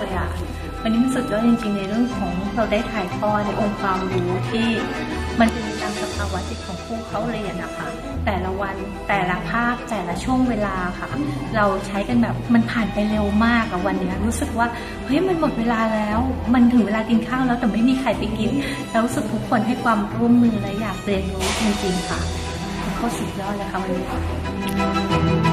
ค่ะวันนี้มันสุดยอดจริง ๆ ในเรื่องของเราได้ถ่ายทอดในองค์ความรู้ที่มันเป็นตามสภาวะจิตของผู้เขาเรียนนะคะ แต่ละวันแต่ละภาคแต่ละช่วงเวลาค่ะ เราใช้กันแบบมันผ่านไปเร็วมากอะวันนี้รู้สึกว่าเฮ้ยมันหมดเวลาแล้ว มันถึงเวลากินข้าวแล้วแต่ไม่มีใครไปกินแล้วรู้สึกทุกคนให้ความร่วมมือและอยากเรียนรู้จริงๆค่ะก็สุดยอดเลยค่ะวันนี้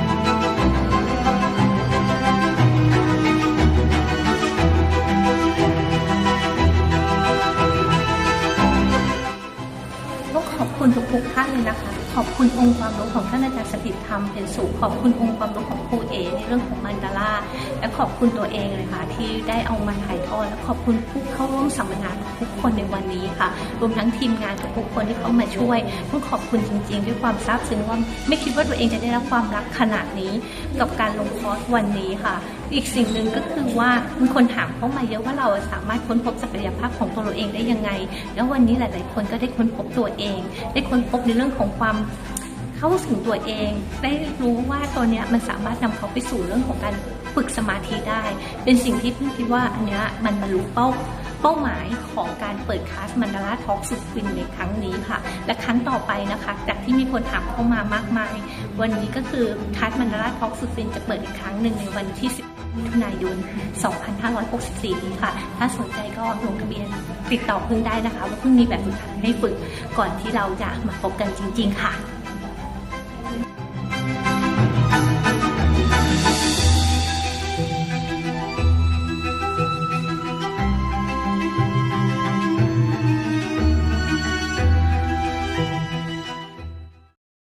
ขอบคุณทุกๆท่านเลยนะคะ ขอบคุณองค์ความรู้ของท่านอาจารย์สถิตธรรมเป็นสูงขอบคุณองค์ความรู้ของครูเอในเรื่องของมันดาราและขอบคุณตัวเองเลยค่ะ ที่ได้เอามาถ่ายทอดและขอบคุณผู้เข้าร่วมสัมมนาทุกคนในวันนี้ค่ะ รวมทั้งทีมงานทุกคนที่เข้ามาช่วยต้องขอบคุณจริง ๆ ด้วยความซาบซึ้งว่าไม่คิดว่าตัวเองจะได้รับความรักขนาดนี้ กับการลงคอร์สวันนี้ค่ะ อีกสิ่งหนึ่งก็คือว่ามีคนถามเข้ามาเยอะว่าเราสามารถค้นพบศักยภาพของตัวเราเองได้ยังไง แล้ววันนี้หลาย ๆ คนก็ได้ค้นพบตัวเอง ได้ค้นพบในเรื่องของความเข้าถึงตัวเอง ได้รู้ว่าตัวเนี้ยมันสามารถนำเขาไปสู่เรื่องของการฝึกสมาธิได้ เป็นสิ่งที่พิ่คิดว่าอันเนี้ยมันบรรลุเป้าเป้าหมายของการเปิดคลาสมันดาราทอล์กสุดฟินในครั้งนี้ค่ะ และครั้งต่อไปนะคะ จากที่มีคนถามเข้ามามากมาย วันนี้ก็คือคลาสมันดาราทอล์กสุดฟินจะเปิดอีกครั้งหนึ่งในวันที่10 มิถุนายน 2564 นี้ค่ะ ถ้าสนใจก็ลงทะเบียนติดต่อพึ่งได้นะคะ ว่าเพิ่งมีแบบฝึกหัดให้ฝึกก่อนที่เราจะมาพบกันจริง ๆ ค่ะ